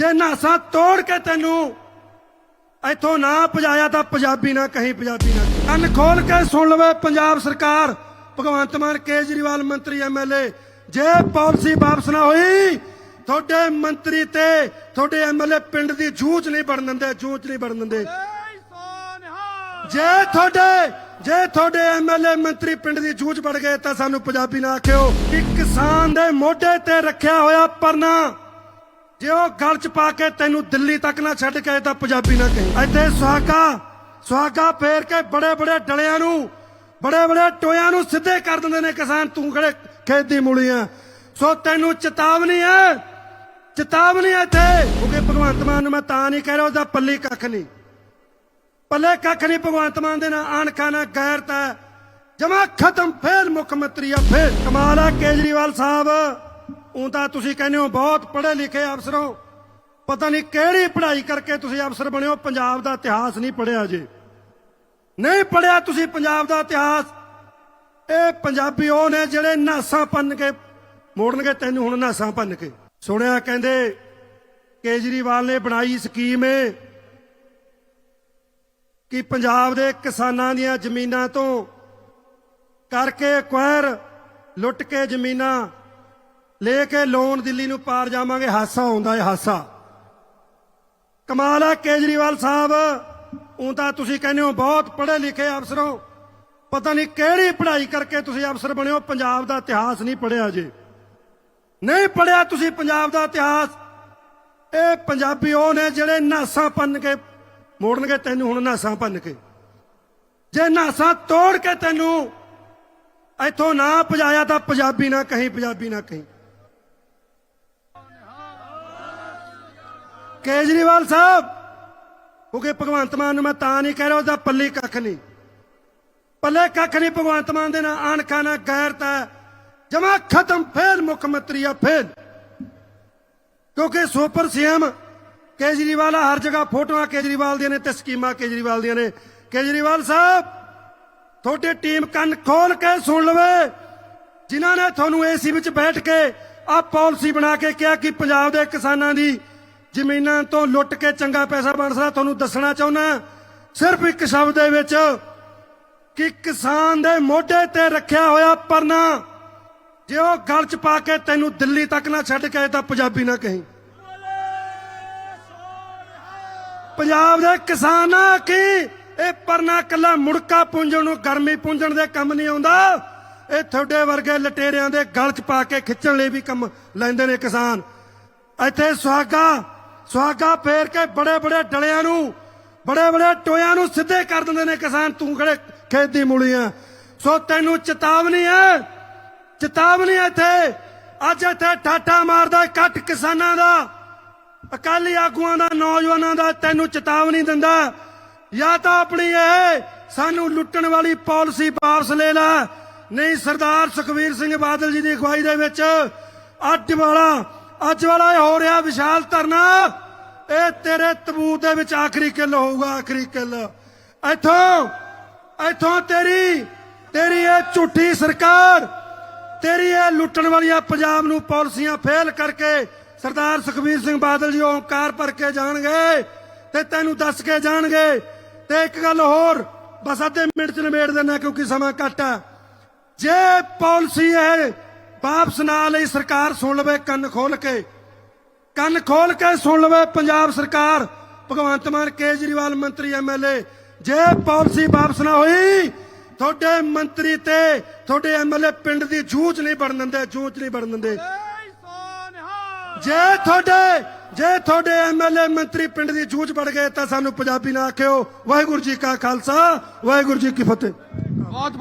ਜੇ ਨਾਸਾਂ ਤੋੜ ਕੇ ਤੈਨੂੰ ਇੱਥੋਂ ਨਾ ਭਜਾਇਆ ਤਾਂ ਪੰਜਾਬੀ ਨਾ ਕਹੀਂ ਪੰਜਾਬੀ ਨਾ। ਕੰਨ ਖੋਲ ਕੇ ਸੁਣ ਲਵੇ ਪੰਜਾਬ ਸਰਕਾਰ, ਭਗਵੰਤ ਮਾਨ ਕੇਜਰੀਵਾਲ ਮੰਤਰੀ ਐਮਐਲਏ ਜੇ ਪਾਲਿਸੀ ਵਾਪਸ ਨਾ ਹੋਈ, ਤੁਹਾਡੇ ਮੰਤਰੀ ਤੇ ਤੁਹਾਡੇ ਐਮਐਲਏ ਪਿੰਡ ਦੀ ਜੂਝ ਨਹੀਂ ਬਣ ਦਿੰਦੇ, ਜੂਝ ਨਹੀਂ ਬਣ ਦਿੰਦੇ। ਜੇ ਤੁਹਾਡੇ ਜੇ ਤੁਹਾਡੇ ਐਮਐਲਏ ਮੰਤਰੀ ਪਿੰਡ ਦੀ ਜੂਝ ਵੜ ਗਏ ਤਾਂ ਸਾਨੂੰ ਪੰਜਾਬੀ ਨਾ ਆਖਿਓ। ਕਿ ਕਿਸਾਨ ਦੇ ਮੋਢੇ ਤੇ ਰੱਖਿਆ ਹੋਇਆ ਪਰਨਾ। ਜੇ ਉਹ ਗਲ ਚ ਪਾ ਕੇ ਤੈਨੂੰ ਦਿੱਲੀ ਤੱਕ ਨਾ ਛੱਡ ਕੇ ਤਾਂ ਪੰਜਾਬੀ ਨਾ ਕਹੀਂ। ਇੱਥੇ ਸੁਹਾਗਾ ਸੁਹਾਗਾ ਫੇਰ ਕੇ ਬੜੇ ਬੜੇ ਡਲਿਆਂ ਨੂੰ, ਬੜੇ ਬੜੇ ਟੋਇਆਂ ਨੂੰ ਸਿੱਧੇ ਕਰ ਦਿੰਦੇ ਨੇ ਕਿਸਾਨ, ਤੂੰ ਕਿਹੜੇ ਖੇਤ ਦੀ ਮੂਲੀ ਆ। ਸੋ ਤੈਨੂੰ ਚੇਤਾਵਨੀ ਹੈ ਚੇਤਾਵਨੀ ਹੈ ਇੱਥੇ। ਕਿਉਂਕਿ ਭਗਵੰਤ ਮਾਨ ਨੂੰ ਮੈਂ ਤਾਂ ਨਹੀਂ ਕਹਿ ਰਿਹਾ, ਉਹਦਾ ਪੱਲੀ ਕੱਖ ਨਹੀਂ। ਪੱਲੇ ਕੱਖ ਨਹੀਂ ਭਗਵੰਤ ਮਾਨ ਦੇ ਨਾਲ ਆਣਖਾ ਨਾ ਗੈਰਤ ਹੈ ਜਮਾ ਖਤਮ, ਫੇਰ ਮੁੱਖ ਮੰਤਰੀ ਆ, ਫੇਰ ਕਮਾਲ ਆ ਕੇਜਰੀਵਾਲ ਸਾਹਿਬ। ਉਹ ਤਾਂ ਤੁਸੀਂ ਕਹਿੰਦੇ ਹੋ ਬਹੁਤ ਪੜ੍ਹੇ ਲਿਖੇ ਅਫਸਰੋ ਪਤਾ ਨਹੀਂ ਕਿਹੜੀ ਪੜ੍ਹਾਈ ਕਰਕੇ ਤੁਸੀਂ ਅਫਸਰ ਬਣਿਓ ਪੰਜਾਬ ਦਾ ਇਤਿਹਾਸ ਨਹੀਂ ਪੜਿਆ ਜੇ। ਨਹੀਂ ਪੜਿਆ ਤੁਸੀਂ ਪੰਜਾਬ ਦਾ ਇਤਿਹਾਸ। ਇਹ ਪੰਜਾਬੀ ਉਹ ਨੇ ਜਿਹੜੇ ਨਾਸਾਂ ਪੰਨ ਕੇ, ਮੋੜਨਗੇ ਤੈਨੂੰ ਹੁਣ ਨਾਸਾਂ ਪੰਨ ਕੇ। ਸੁਣਿਆ ਕਹਿੰਦੇ, ਕੇਜਰੀਵਾਲ ਨੇ ਬਣਾਈ ਸਕੀਮ ਏ ਕਿ ਪੰਜਾਬ ਦੇ ਕਿਸਾਨਾਂ ਦੀਆਂ ਜ਼ਮੀਨਾਂ ਤੋਂ ਕਰਕੇ ਐਕਵਾਇਰ ਲੁੱਟ ਕੇ ਜ਼ਮੀਨਾਂ ਲੈ ਕੇ ਲੋਨ ਦਿੱਲੀ ਨੂੰ ਪਾਰ ਜਾਵਾਂਗੇ, ਹਾਸਾ ਆਉਂਦਾ ਹੈ, ਹਾਸਾ। ਕਮਾਲ ਹੈ ਕੇਜਰੀਵਾਲ ਸਾਹਿਬ। ਉਹ ਤਾਂ ਤੁਸੀਂ ਕਹਿੰਦੇ ਹੋ ਬਹੁਤ ਪੜ੍ਹੇ ਲਿਖੇ ਅਫਸਰੋ ਪਤਾ ਨਹੀਂ ਕਿਹੜੀ ਪੜ੍ਹਾਈ ਕਰਕੇ ਤੁਸੀਂ ਅਫਸਰ ਬਣੇ ਹੋ, ਪੰਜਾਬ ਦਾ ਇਤਿਹਾਸ ਨਹੀਂ ਪੜ੍ਹਿਆ ਜੇ। ਨਹੀਂ ਪੜ੍ਹਿਆ ਤੁਸੀਂ ਪੰਜਾਬ ਦਾ ਇਤਿਹਾਸ। ਇਹ ਪੰਜਾਬੀ ਉਹ ਨੇ ਜਿਹੜੇ ਨਾਸਾਂ ਪੰਨ ਕੇ ਮੋੜਨਗੇ ਤੈਨੂੰ ਹੁਣ ਨਾਸਾਂ ਪੰਨ ਕੇ। ਜੇ ਨਾਸਾਂ ਤੋੜ ਕੇ ਤੈਨੂੰ ਇੱਥੋਂ ਨਾ ਪਜਾਇਆ ਤਾਂ ਪੰਜਾਬੀ ਨਾ ਕਹੀਂ, ਪੰਜਾਬੀ ਨਾ ਕਹੀਂ। ਕੇਜਰੀਵਾਲ ਸਾਹਿਬ ਕਿਉਂਕਿ ਭਗਵੰਤ ਮਾਨ ਨੂੰ ਮੈਂ ਤਾਂ ਨਹੀਂ ਕਹਿ ਰਿਹਾ, ਉਹਦਾ ਪੱਲੀ ਕੱਖ ਨਹੀਂ। ਪੱਲੇ ਕੱਖ ਨਹੀਂ ਭਗਵੰਤ ਮਾਨ ਦੇ ਨਾਲ ਅਣਖਾਂ ਨਾਲ ਗੈਰਤ ਹੈ। ਜਮਾ ਖਤਮ ਫੇਲ ਮੁੱਖ ਮੰਤਰੀ ਆ, ਫੇਰ। ਕਿਉਂਕਿ ਸੁਪਰ ਸੀਐਮ ਕੇਜਰੀਵਾਲ ਹਰ ਜਗ੍ਹਾ ਫੋਟੋਆਂ ਕੇਜਰੀਵਾਲ ਦੀਆਂ ਨੇ ਤੇ ਸਕੀਮਾਂ ਕੇਜਰੀਵਾਲ ਦੀਆਂ ਨੇ। ਕੇਜਰੀਵਾਲ ਸਾਹਿਬ, ਤੁਹਾਡੀ ਟੀਮ ਕੰਨ ਖੋਲ ਕੇ ਸੁਣ ਲਵੇ। ਜਿਨ੍ਹਾਂ ਨੇ ਤੁਹਾਨੂੰ ਏਸੀ ਵਿੱਚ ਬੈਠ ਕੇ ਆ ਪਾਲਿਸੀ ਬਣਾ ਕੇ ਕਿਹਾ ਕਿ ਪੰਜਾਬ ਦੇ ਕਿਸਾਨਾਂ ਦੀ ਜ਼ਮੀਨਾਂ ਤੋਂ ਲੁੱਟ ਕੇ ਚੰਗਾ ਪੈਸਾ ਬਣ ਸਕਦਾ, ਤੁਹਾਨੂੰ ਦੱਸਣਾ ਚਾਹੁੰਦਾ ਸਿਰਫ ਇੱਕ ਸ਼ਬਦ ਦੇ ਵਿੱਚ ਕਿ ਕਿਸਾਨ ਦੇ ਮੋਢੇ ਤੇ ਰੱਖਿਆ ਹੋਇਆ ਪਰਨਾ, ਜੇ ਉਹ ਗਲ ਚ ਪਾ ਕੇ ਤੈਨੂੰ ਦਿੱਲੀ ਤੱਕ ਨਾ ਛੱਡ ਕੇ ਆਏ ਤਾਂ ਪੰਜਾਬੀ ਨਾ ਕਹੀਂ। ਪੰਜਾਬ ਦੇ ਕਿਸਾਨਾਂ ਕੀ ਇਹ ਪਰਨਾ ਕੱਲਾ ਮੁੜਕਾ ਪੁੰਜਣ ਨੂੰ ਗਰਮੀ ਪੁੰਜਣ ਦੇ ਕੰਮ ਨਹੀਂ ਆਉਂਦਾ। ਇਹ ਤੁਹਾਡੇ ਵਰਗੇ ਲਟੇਰਿਆਂ ਦੇ ਗਲ ਚ ਪਾ ਕੇ ਖਿੱਚਣ ਲਈ ਵੀ ਕੰਮ ਲੈਂਦੇ ਨੇ ਕਿਸਾਨ। ਇੱਥੇ ਸੁਹਾਗਾ ਸੁਹਾਗਾ ਫੇਰ ਕੇ ਬੜੇ ਬੜੇ ਡਲਿਆਂ ਨੂੰ, ਬੜੇ ਬੜੇ ਟੋਇਆਂ ਨੂੰ ਸਿੱਧੇ ਕਰ ਦਿੰਦੇ ਨੇ ਕਿਸਾਨ ਤੂੰ ਕਿਹੜੇ ਖੇਤ ਦੀ ਮੂਲੀ ਆ ਸੋ ਤੈਨੂੰ ਚੇਤਾਵਨੀ ਹੈ, ਚੇਤਾਵਨੀ ਇੱਥੇ। ਅੱਜ ਇੱਥੇ ਠਾਠਾ ਮਾਰਦਾ ਇਕੱਠ ਕਿਸਾਨਾਂ ਦਾ, ਅਕਾਲੀ ਆਗੂਆਂ ਦਾ, ਨੌਜਵਾਨਾਂ ਦਾ ਤੈਨੂੰ ਚੇਤਾਵਨੀ ਦਿੰਦਾ। ਜਾਂ ਤਾਂ ਆਪਣੀ ਇਹ ਸਾਨੂੰ ਲੁੱਟਣ ਵਾਲੀ ਪਾਲਿਸੀ ਵਾਪਸ ਲੈ ਲੈ। ਨਹੀਂ ਸਰਦਾਰ ਸੁਖਵੀਰ ਸਿੰਘ ਬਾਦਲ ਜੀ ਦੀ ਅਗਵਾਈ ਦੇ ਵਿੱਚ ਅੱਜ ਵਾਲਾ ਅੱਜ ਵਾਲਾ ਇਹ ਹੋ ਰਿਹਾ ਵਿਸ਼ਾਲ ਧਰਨਾ। ਇਹ ਤੇਰੇ ਤਬੂਤ ਦੇ ਵਿੱਚ ਆਖਰੀ ਕਿੱਲ ਹੋਊਗਾ, ਆਖਰੀ ਕਿੱਲ। ਇੱਥੋਂ ਇੱਥੋਂ ਤੇਰੀ ਤੇਰੀ ਇਹ ਝੂਠੀ ਸਰਕਾਰ, ਤੇਰੀ ਇਹ ਲੁੱਟਣ ਵਾਲੀਆਂ ਪੰਜਾਬ ਨੂੰ ਪਾਲਿਸੀਆਂ ਫੇਲ ਕਰਕੇ ਸਰਦਾਰ ਸੁਖਬੀਰ ਸਿੰਘ ਬਾਦਲ ਜੀ ਓਂਕਾਰ ਭਰ ਕੇ ਜਾਣਗੇ ਤੇ ਤੈਨੂੰ ਦੱਸ ਕੇ ਜਾਣਗੇ। ਤੇ ਇੱਕ ਗੱਲ ਹੋਰ, ਬਸ ਅੱਧੇ ਮਿੰਟ ਚ ਨਿਬੇੜ ਦੇਣਾ ਕਿਉਂਕਿ ਸਮਾਂ ਘੱਟ ਹੈ ਜੇ ਪਾਲਿਸੀ ਇਹ ਵਾਪਸ ਨਾ ਲਈ ਸਰਕਾਰ ਸੁਣ ਲਵੇ ਕੰਨ ਖੋਲ ਕੇ। ਕੰਨ ਖੋਲ ਕੇ ਸੁਣ ਲਵੇ ਪੰਜਾਬ ਸਰਕਾਰ। ਭਗਵੰਤ ਮਾਨ ਕੇਜਰੀਵਾਲ ਮੰਤਰੀ ਐਮਐਲਏ ਜੇ ਪਾਲਿਸੀ ਵਾਪਸ ਨਾ ਹੋਈ, ਤੁਹਾਡੇ ਮੰਤਰੀ ਤੇ ਤੁਹਾਡੇ ਐਮਐਲਏ ਪਿੰਡ ਦੀ ਜੂਝ ਨਹੀਂ ਬਣ ਦਿੰਦੇ, ਜੂਝ ਨਹੀਂ ਬਣ ਦਿੰਦੇ। ਜੇ ਤੁਹਾਡੇ ਜੇ ਤੁਹਾਡੇ ਐਮਐਲਏ ਮੰਤਰੀ ਪਿੰਡ ਦੀ ਜੂਝ ਵੜ ਗਏ ਤਾਂ ਸਾਨੂੰ ਪੰਜਾਬੀ ਨਾ ਆਖਿਓ। ਵਾਹਿਗੁਰੂ ਜੀ ਕਾ ਖਾਲਸਾ, ਵਾਹਿਗੁਰੂ ਜੀ ਕੀ ਫਤਿਹ। ਬਹੁਤ